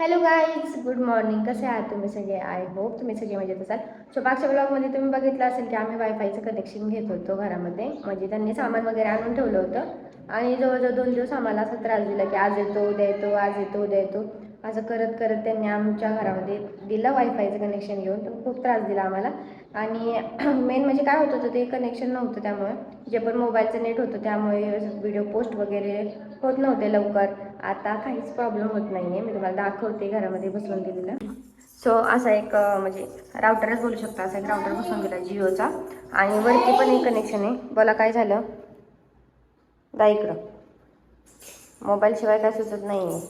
Hello guys good morning कसे आहात तुम्ही सगळे? आय होप तुम्ही सगळे मजेत असाल. सो मागच्या ब्लॉगमध्ये तुम्ही बघितलं असेल की आम्ही वायफायचं कनेक्शन घेत होतो घरामध्ये. म्हणजे त्यांनी सामान वगैरे आणून ठेवलं होतं. आणि जवळजवळ दोन दिवस आम्हाला असा त्रास दिला की आज येतो उद्या येतो आज येतो उद्या येतो. असं करत करत त्यांनी आमच्या घरामध्ये दिलं वायफायचं कनेक्शन घेऊन. तर खूप त्रास दिला आम्हाला. आणि मेन म्हणजे काय होत होतं ते कनेक्शन नव्हतं त्यामुळे. जे पण मोबाईलचं नेट होतं त्यामुळे व्हिडिओ पोस्ट वगैरे होत नव्हते लवकर. आता काहीच प्रॉब्लेम होत नाही आहे मी तुम्हाला दाखवते घरामध्ये बसवून दिलेलं. सो असा एक म्हणजे राउटरच बोलू शकता. असा एक राउटर बसवून दिला जिओचा. आणि वरती पण एक कनेक्शन आहे. बोला काय झालं? दा इकडं. मोबाईलशिवाय काय सुचत नाही आहे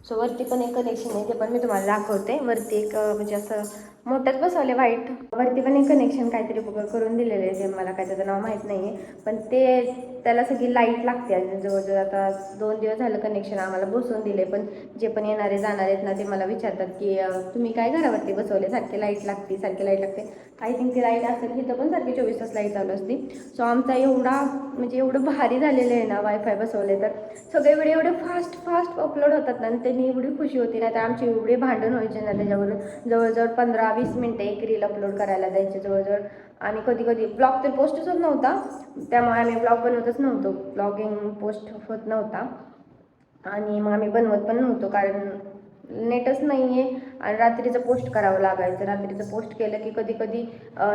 सो वरती पण एक कनेक्शन आहे. ते पण मी तुम्हाला दाखवते. वरती एक म्हणजे असं मोठंच बसवले व्हाईट वरती पण एक कनेक्शन काहीतरी क- करून दिलेलं आहे. जे मला काय त्याचं नाव माहीत नाही आहे पण ते त्याला सगळी लाइट लागते आणि जवळजवळ आता दोन दिवस झालं कनेक्शन आम्हाला बसवून दिले पण जे पण येणारे जाणारे आहेत ना ते मला विचारतात की तुम्ही काय घरावरती बसवले? सारखे लाइट लागते सारखी लाइट लागते. आय थिंक ती लाइट असेल तिथं पण सारखी चोवीस तास लाइट चालू असते. सो आमचा एवढा म्हणजे एवढं भारी झालेलं आहे ना वायफाय बसवले तर. सगळे व्हिडिओ एवढे फास्ट फास्ट अपलोड होतात ना आणि त्यांनी एवढी खुशी होती ना तर आमची एवढे भांडण व्हायचे ना त्याच्यावरून जवळजवळ पंधरा वीस मिनटं एक रील अपलोड करायला जायचे जवळजवळ. आणि कधी कधी ब्लॉग तर पोस्टच होत नव्हता. त्यामुळे आम्ही ब्लॉग बनवतच नव्हतो. ब्लॉगिंग पोस्ट होत नव्हता. आणि मग आम्ही बनवत पण नव्हतो कारण नेटच नाही आहे आणि रात्रीचं पोस्ट करावं लागायचं. रात्रीचं पोस्ट केलं की कधी कधी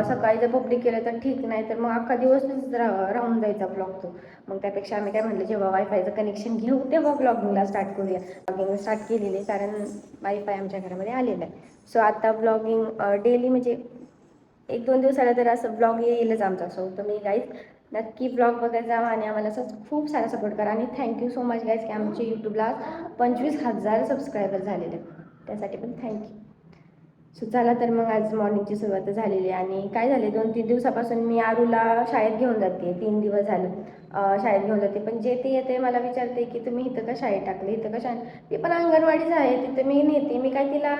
सकाळी जर पब्लिक केलं तर ठीक नाही तर मग अख्खा दिवसच रा राहून जायचा ब्लॉग तो. मग त्यापेक्षा आम्ही काय म्हटलं जेव्हा वायफायचं कनेक्शन घेऊ तेव्हा ब्लॉगिंगला स्टार्ट करूया. ब्लॉगिंग स्टार्ट केलेली आहे कारण वायफाय आमच्या घरामध्ये आलेलं आहे. सो आता ब्लॉगिंग डेली म्हणजे एक दोन दिवसाला तर असं ब्लॉग येईलच आमचा. सो तुम्ही गाईज नक्की ब्लॉग वगैरे जावा आणि आम्हाला असं खूप सारा सपोर्ट करा. आणि थँक्यू सो मच गाईज की आमच्या यूट्यूबला पंचवीस हजार सबस्क्रायबर झालेले आहेत. त्यासाठी पण थँक्यू सो चला तर मग आज मॉर्निंगची सुरुवात झालेली आणि काय झाले दोन तीन दिवसापासून मी आरूला शाळेत घेऊन जाते. तीन दिवस झालं शाळेत घेऊन जाते. पण जे ते येते मला विचारते की तुम्ही इथं का शाळेत टाकलं इथं का शाळेत ती पण अंगणवाडीच आहे. तिथं मी नेते. मी काय तिला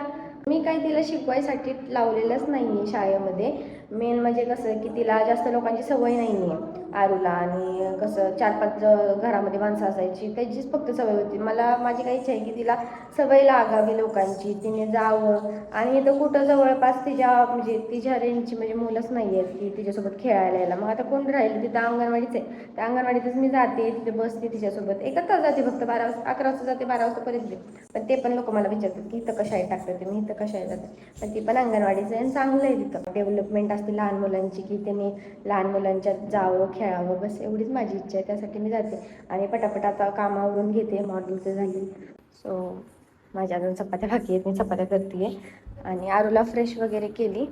मी काय तिला शिकवायसाठी लावलेलंच नाही आहे शाळेमध्ये. मेन म्हणजे कसं की तिला जास्त लोकांची सवय नाही आहे आरूला आणि कसं चार पाच ज- घरामध्ये माणसं असायची त्याचीच फक्त सवय होती. मला माझी काय इच्छा आहे की तिला सवय लागावी लोकांची तिने जावं. आणि इथं कुठं जवळपास तिच्या म्हणजे तिच्या रेंजची म्हणजे मुलंच नाही आहेत की तिच्यासोबत खेळायला यायला. मग आता कोण राहील? तिथं अंगणवाडीच आहे. त्या अंगणवाडीतच मी जाते तिथे बसते तिच्यासोबत. एकच तास जाते फक्त बारा वाजता अकरा वाजता जाते बारा वाजतापर्यंत पण ते पण लोक मला विचारतात की इथं कशा आहे टाकतात ते मी इथं कशा आहे जाते पण ती पण अंगणवाडीचं आहे आणि चांगलं आहे तिथं. डेव्हलपमेंट असते लहान मुलांची की त्यांनी लहान मुलांच्यात जावं खेळ खेळावं बस एवढीच माझी इच्छा आहे त्यासाठी मी जाते. आणि पटापट आता कामावरून घेते मॉर्निंगचं झाली. सो माझ्या अजून चपात्या बाकी आहेत मी चपात्या करते आणि आरूला फ्रेश वगैरे केली.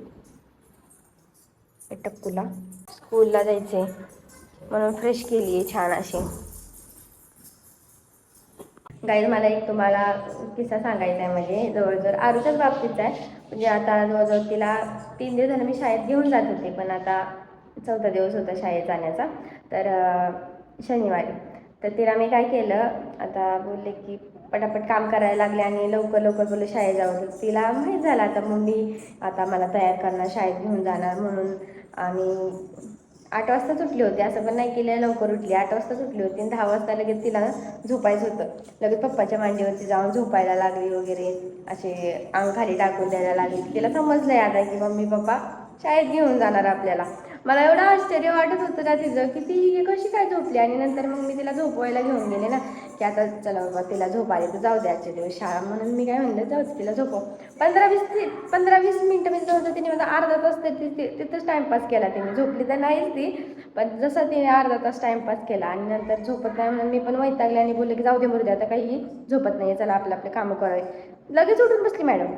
टक्कूला. स्कूलला जायचे म्हणून फ्रेश केली आहे छान अशी. गाईज मला एक तुम्हाला किस्सा सांगायचा आहे म्हणजे जवळजवळ आरूच्याच बाबतीत आहे म्हणजे आता जवळजवळ तिला तीन दिवस झालं मी शाळेत घेऊन जात होते पण आता चौथा दिवस होता शाळेत जाण्याचा. तर शनिवारी. तर तिला मी काय केलं आता बोलले की पटापट काम करायला लागले आणि लवकर लवकर बोलले शाळेत जाऊ तिला माहीत झालं आता मम्मी आता मला तयार करणार शाळेत घेऊन जाणार म्हणून. आणि आठ वाजता उठली होती असं पण नाही केलं लवकर उठली. आठ वाजता उठली होती आणि दहा वाजता लगेच तिला झोपायचं होतं. लगेच पप्पाच्या मांडीवरती जाऊन झोपायला लागली वगैरे असे अंग खाली टाकून द्यायला लागली. तिला समजलंय आता की मम्मी पप्पा शाळेत घेऊन जाणार आपल्याला. मला एवढं आश्चर्य वाटत होतं ना तिचं की ती कशी काय झोपली? आणि नंतर मग मी तिला झोपवायला घेऊन गेले ना की आता चला बाबा तिला झोप आली तर जाऊ दे आजचे दिवस शाळा म्हणून मी काय म्हणलं जाऊ दे तिला झोपव. पंधरा वीस ती- पंधरा वीस मिनटं मी म्हणजे जवळ तिने माझा अर्धा तास तर ती- तिथंच टाईमपास केला तिने. झोपली तर नाहीच ती पण जसं तिने अर्धा तास टाईमपास केला आणि नंतर झोपत नाही म्हणून मी पण वैतागले आणि बोलले की जाऊ दे मरू दे आता काही झोपत नाही चला आपलं आपले कामं करावे लगेच उठून बसली मॅडम.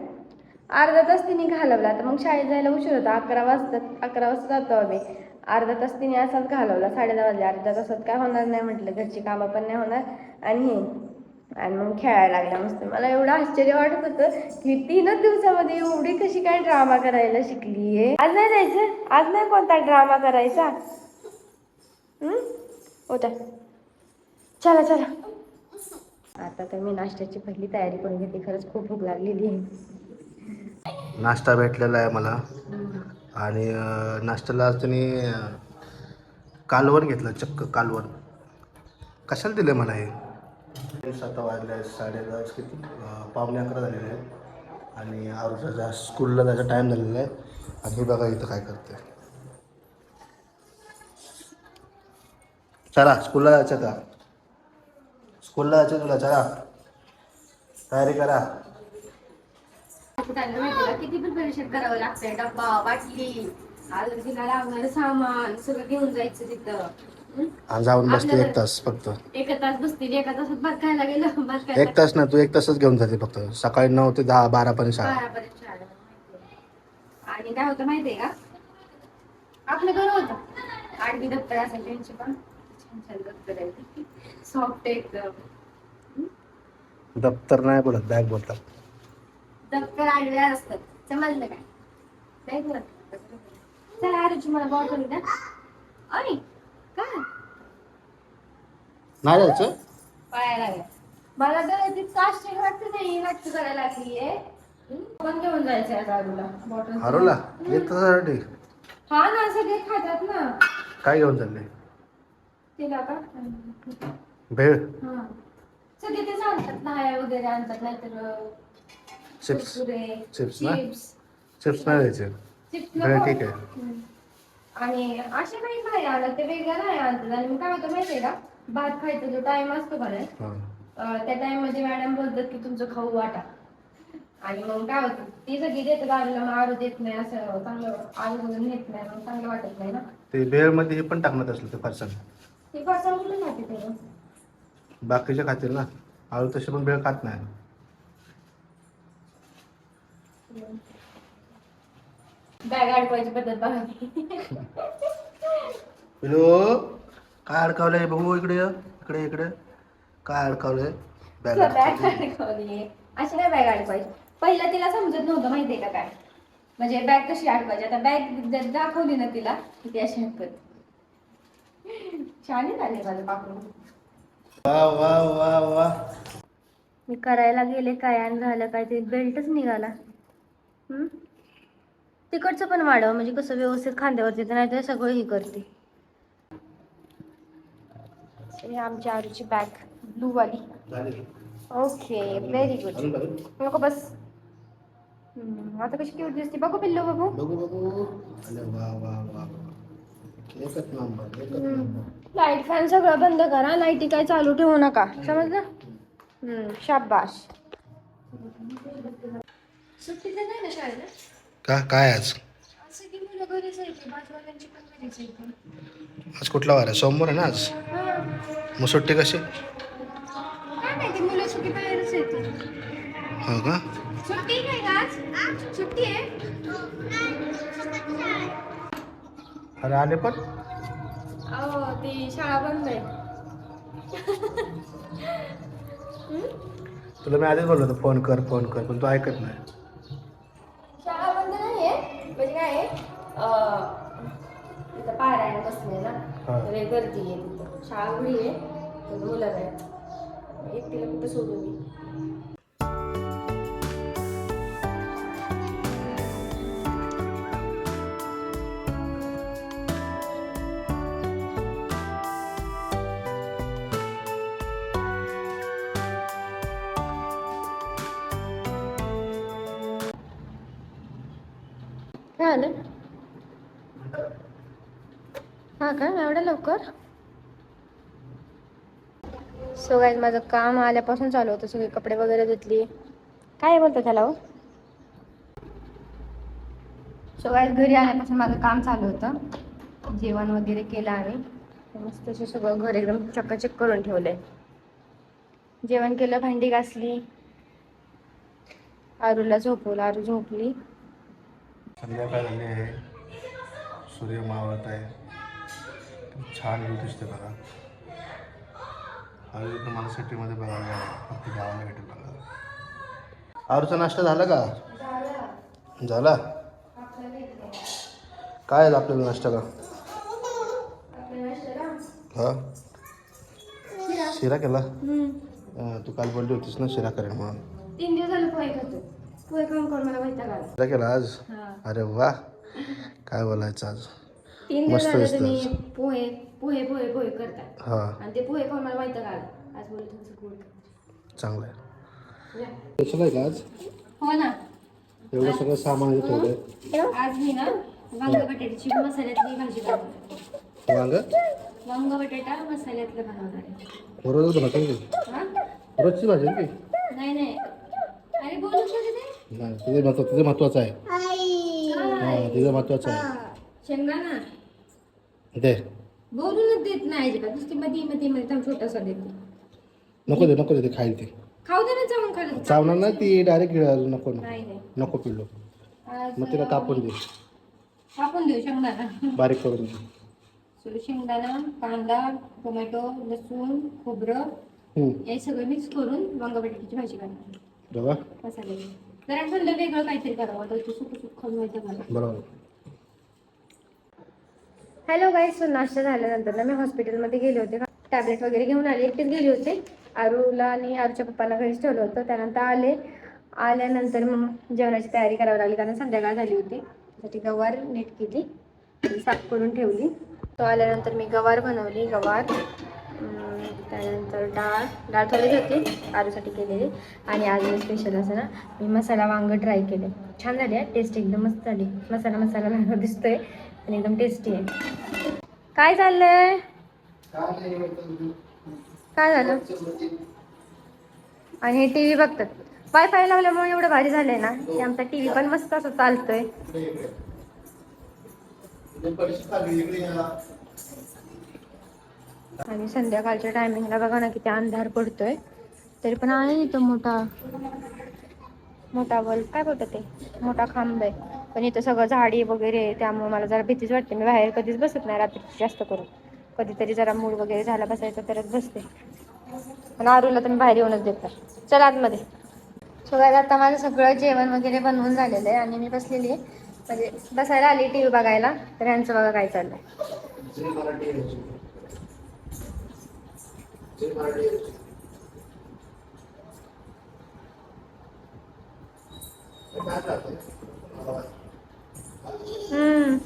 अर्धा तास तिने घालवला तर मग शाळेत जायला उशीर होता. अकरा वाजता अकरा वाजता जातो आम्ही. अर्धा तास तिने असाच घालवला. साडे दहा वाजले. अर्धा तासात काय होणार नाही म्हटलं. घरची कामं पण नाही होणार. आणि हे. आणि मग खेळायला लागला मस्त. मला एवढं आश्चर्य वाटत होतं की तीनच दिवसामध्ये एवढी कशी काय ड्रामा करायला शिकली आहे आज नाही जायचं? आज नाही कोणता ड्रामा करायचा? होता चला चला. आता तर मी नाश्त्याची पहिली तयारी करून घेते. खरंच खूप भूक लागलेली आहे. नाश्ता भेटलेला आहे मला. आणि नाश्त्याला आज त्यांनी कालवण घेतलं चक्क कालवण. कशाला दिलं मला हे? सात वाजले साडे दहा किती? पावणे अकरा झालेले आहेत. आणि आरुषाच्या स्कूलला जायचा टाईम झालेला आहे. आणि हे बघा इथं काय करते. चला स्कूलला जायचं का? स्कूलला जायचं तुला चला. तयारी करा. कुठाने माहिती का? किती प्रिपरेशन करावं लागतंय. डब्बा बाटली अजून तिला लागणारं सामान सगळं घेऊन जायचं तिथं. जाऊन बसते एक तास फक्त. एका तास बसतील एका तासात भात खायला गेलं भात खायला एक तास ना तू एक तासच घेऊन जाते फक्त. सकाळी नऊ ते दहा बारापर्यंत शाळा. बारापर्यंत शाळा. आणि काय होतं माहितीये का? आपलं घर होतं. आडवी दप्तर असायची त्यांची पण. छान छान दप्तर आहे. सॉफ्ट एकदम दप्तर नाही बोलत बॅग बोलतात. दप्तर आडव्या असतात. समजलं काय? नाही बोलत. चला आरुची मला बॉटल द्या. आणि काय? नाही जायचं? पाया मला तर ती काष्टी वाटते नाही नाटक करायला लागलीये. हं? पण घेऊन जायचं आहे आरूला. बॉटल हरवला हा ना सगळे खातात ना. काय घेऊन चालले? तिला का? भेळ. हा. सगळे ते सांगतात नाया वगैरे आणतात नाहीतर चिप्स चिप्स ना? चिप्स नाही द्यायचे. भेळ नको. ठीक आहे. आणि असे काही नाही आणत ते वेगळं नाही आणतात आणि मग काय होतं माहितीये का? भात खायचा जो टाइम असतो का नाही? त्या टाइममध्ये मॅडम बोलतात की तुमचं खाऊ वाटा. आणि मग काय होतं? ती सगळी देतात आरूला मग आरू देत नाही असं चांगलं आरू वगैरे नेत नाही मग चांगलं वाटत नाही ना? ते भेळमध्ये हे पण टाकण्यात असलं ते फरसाण. ती फसवून कुठे खाते ते? बाकीचे खातील ना. आळू तसे पण भेळ खात नाही. बॅग अडकवायची पद्धत बघा. पिलो काय अडकावलंय? बघू इकडे ये. इकडे इकडे. काय अडकावलंय? बॅग तुला बॅग अडकवली अशी नाही बॅग अडकवायची. पहिला तिला समजत नव्हतं माहितीये का काय? म्हणजे बॅग कशी अडकवायची? आता बॅग जर दाखवली ना तिला की ती अशी अडकत छान झाले माझं पाकडून वा वा वा वा. मी करायला गेले काय आणि झालं काय ते बेल्टच निघाला? तिकडचं पण वाढव म्हणजे कसं व्यवस्थित खांद्यावरती तर नाही तर सगळं हे करते. हे आमच्या आरूची बॅग ब्लू वाली ओके व्हेरी गुड नको बस. हम्म, आता कशी क्यूट दिसते. बघू पिल्लू बघू. बघू लाइट फॅन सगळं बंद करा. लाईटी काय चालू ठेवू नका. समजलं? शाबाश सुट्टी तर नाही ना शाळेला? का? काय आज? असं की मुलं घरीच येते बाजूवाल्यांची पण घरीच येते आज कुठला वार आहे? सोमवार आहे ना आज? हा. मग सुट्टी कशी? काय माहिती मुलं सुट्टी बाहेरच येते हो का? सुट्टी काय का आज? सुट्टी आहे? अरे आले पण? अहो ती शाळा बंद आहे. तुला मी आधीच बोललो होतो फोन कर फोन कर पण तू ऐकत नाही. म्हणजे काय आहे इथं पारायण बसले ना. तर एक गर्दी आहे तिथं. शाळा उघडी आहे तर मुलं नाही. एकटीला कुठं सोडून मी? काय आलं हा का? एवढ्या लवकर? सो गाईज माझं काम आल्यापासून चालू होतं. सगळे कपडे वगैरे धुतली. काय बोलतो त्याला हो? सो गाईज घरी आल्यापासून माझं काम चालू होतं. जेवण वगैरे केलं आम्ही. मस्त असं सगळं घर एकदम चकाचक करून ठेवलंय. जेवण केलं भांडी घासली. आरूला झोपवलं आरू झोपली. संध्याकाळ झाली आहे. सूर्य मावळत आहे. छान व्ह्यू दिसते बघा. हा व्ह्यू तुम्हाला सिटीमध्ये बघायला मिळाला. फक्त गावाला भेटेल बघा. आरूचा नाश्ता झाला का? झाला. काय आहे आपल्याला नाश्ता का? हा? शिरा. केला? तू काल बोलली होतीस ना शिरा करेल म्हणून. तीन दिवस झाले पोहे खातो पोहे खाऊन खाऊन मला वैताग आला शिरा केला आज? हा. अरे वा. काय बोलायचं आज? तीन दिवस मस्त झाले दिसतं तुम्ही पोहे पोहे पोहे पोहे करताय. हां. आणि ते पोहे खाऊन मला वैताग आला आज? बोलले गोड कर. चांगलं आहे स्पेशल आहे का आज? हो ना. एवढं सगळं सामान ठेवलंय. आज मी ना वांग बटाट्याची मसाल्यातली भाजी बनवणार वांग? वांग बटाटा मसाल्यातलं बनवणार आहे. रोज बनवतो. हा? रोजची भाजी आहे ना ती नाही नाही. नाही तिथे महत्त्व तिथे महत्वाचं आहे. हा तिथे महत्वाचं आहे. शेंगदाणा. दे. बोलूनच देत नाही अजिबात. नुसती मध्ये मध्ये मध्ये थांब छोटासा देते. नको दे नको दे ते खाईल ते. खाऊ दे ना चावून खाल्लं चावणार नाही ती डायरेक्ट नको नको. नाही नाही. नको पिल्लो. मग तिला कापून दे. कापून देऊ शेंगदाणा. बारीक करून दे. सो शेंगदाणा कांदा टोमॅटो लसूण खोबरं. हम्म. हे सगळं मिक्स करून वांग बटाट्याची भाजी करणार बघा मसाल्याची जरा थंड वेगळं काहीतरी करावं तर सुक सुक खाऊन व्हायचं मला. बरोबर. हॅलो गाईज सो नाश्ता झाल्यानंतर ना मी हॉस्पिटलमध्ये गेले होते. टॅबलेट वगैरे घेऊन आले एकटेच गेले होते. आरूला आणि आरूच्या पप्पाला घरीच ठेवलं होतं. त्यानंतर आले. आल्यानंतर मग जेवणाची तयारी करावी लागली कारण संध्याकाळ झाली होती. त्यासाठी गवार नीट केली ती साफ करून ठेवली. तो आल्यानंतर मी गवार बनवली गवार. त्यानंतर डाळ डाळ थोडी होती आरूसाठी केलेली. आणि आज स्पेशल असं ना मी मसाला वांग ट्राय केले. छान झाली आहे टेस्ट एकदम मस्त झाली. मसाला मसाला लागला दिसतोय आणि एकदम टेस्टी आहे. काय चाललंय? काय झालं? आणि हे टी व्ही बघतात. वायफाय लावल्यामुळे एवढं भारी झालंय ना की आमचा टी व्ही पण मस्त असं चालतोय. आणि संध्याकाळच्या टायमिंगला बघा ना किती अंधार पडतोय. तरी पण आहे इथं मोठा मोठा बल्ब काय बोलतात ते? मोठा खांब आहे. पण इथं सगळं झाडी वगैरे आहे. त्यामुळे मला जरा भीतीच वाटते. मी बाहेर कधीच बसत नाही रात्री जास्त करून. कधीतरी जरा मूड वगैरे झाला बसायचं तरच बसते. पण आरूला तर मी बाहेर येऊनच देतात चल आतमध्ये. सगळ्यात आता माझं सगळं जेवण वगैरे बनवून झालेलं आहे आणि मी बसलेली आहे. म्हणजे बसायला आली टी व्ही बघायला. तर यांचं बघा काय चाललंय. हम्म.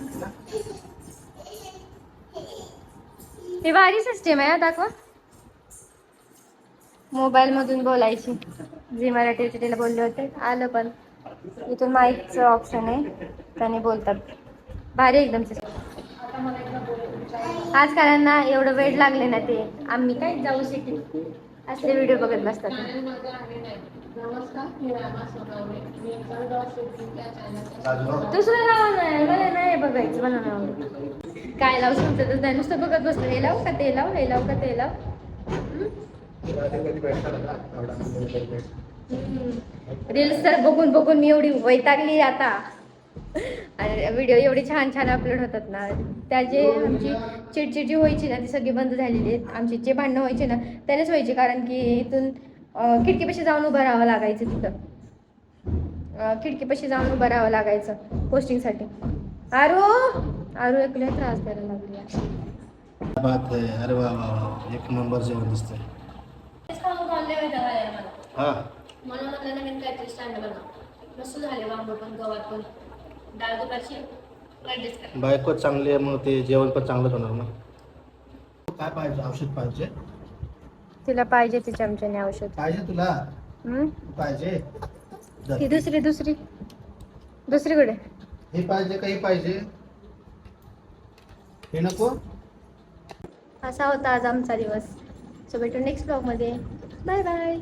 हे भारी सिस्टीम आहे हा, दाखवा. मोबाईल मधून बोलायची. जी मराठी तिला बोलले होते आलं पण. इथून माईकचं ऑप्शन आहे त्याने बोलतात. भारी एकदम सिस्टीम आज कारण ना एवढं वेळ लागले ना ते. आम्ही काय जाऊ शकेल असले व्हिडिओ बघत बसतात. दुसरं लावा नाही मला नाही बघायचं मला नाही. काय लावू समजतच नाही नुसतं बघत बसलं. हे लाव का ते लाव हे लाव का ते लाव? रील्स तर बघून बघून मी एवढी वैतागली आता. व्हिडिओ एवढे छान छान अपलोड होतात ना. त्याचे आमची चिडचिड जी व्हायची ना ती सगळी बंद झालेली आहेत. आमची जे भांडणं व्हायचे ना त्यानेच व्हायची. कारण की इथून खिडकीपाशी जाऊन उभं राहावं लागायचं तिथं. खिडकीपाशी जाऊन उभं राहावं लागायचं पोस्टिंगसाठी आरू? आरू एकले त्रास द्यायला लागली आहे. बात आहे. अरे वा वा वा. एक नंबर जेवण दिसतंय. हा. म्हणून नवीन काहीतरी स्टँड बनव. मस्त झाले पण गवात पण. डाळ दुपारची ऍडजस्ट करा. बायको चांगली आहे मग ते जेवण पण चांगलंच होणार ना. काय पाहिजे? औषध पाहिजे? तिला पाहिजे ती चमच्याने औषध. पाहिजे तुला? हम्म? पाहिजे? ती दुसरी दुसरी. दुसरीकडे. हे पाहिजे का हे पाहिजे? हे नको? असा होता आज आमचा दिवस. सो भेटू नेक्स्ट ब्लॉगमध्ये बाय बाय